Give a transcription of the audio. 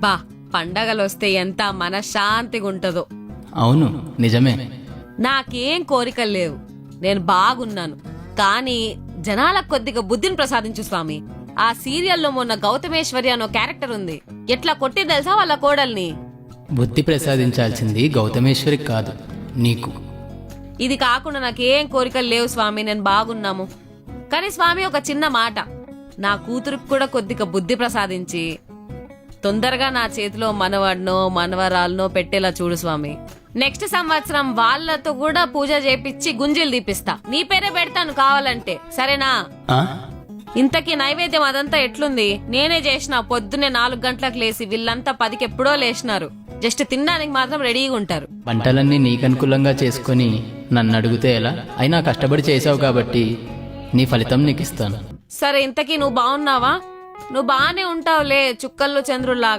బా పండగలొస్తే ఎంత మనశ్శాంతిగా ఉంటదో అవును నిజమే. నాకేం కోరికలు లేవు. నేను బాగున్నాను. కానీ జనాలకు కొద్దిగా బుద్ధిని ప్రసాదించు స్వామి. ఆ సీరియల్లో మొన్న గౌతమేశ్వరి అనో క్యారెక్టర్ ఉంది. ఎట్లా కొట్టి తెలుసా వాళ్ళ కోడల్ని? బుద్ధి ప్రసాదించాల్సింది గౌతమేశ్వరికి కాదు నీకు. ఇది కాకుండా నాకేం కోరికలు లేవు స్వామి నేను బాగున్నాము. కానీ స్వామి ఒక చిన్న మాట. నా కూతురికి కూడా కొద్దిగా బుద్ధి ప్రసాదించి తొందరగా నా చేతిలో మనవాడినో మనవరాలనో పెట్టేలా చూడు స్వామి. నెక్స్ట్ సంవత్సరం వాళ్ళతో కూడా పూజ చేపిచ్చి గుంజీలు తీపిస్తా. నీ పేరే పెడతాను కావాలంటే. సరేనా? ఆ? ఇంతకీ నైవేద్యం అదంతా ఎట్లుంది? నేనే చేసిన పొద్దున్నే నాలుగు గంటలకు లేసి వీళ్ళంతా పదికి ఎప్పుడో లేచినారు. జస్ట్ తినడానికి మాత్రం రెడీగా ఉంటారు. వంటలన్నీ నీకు అనుకూలంగా చేసుకొని నన్ను అడిగితే ఎలా? అయినా కష్టపడి చేసావు కాబట్టి నీ ఫలితం నీకు ఇస్తాను సరే ఇంతకీ నువ్వు బాగున్నావా నువ్వు బాగానే ఉంటావులే చుక్కల్లో చంద్రుల్లాగా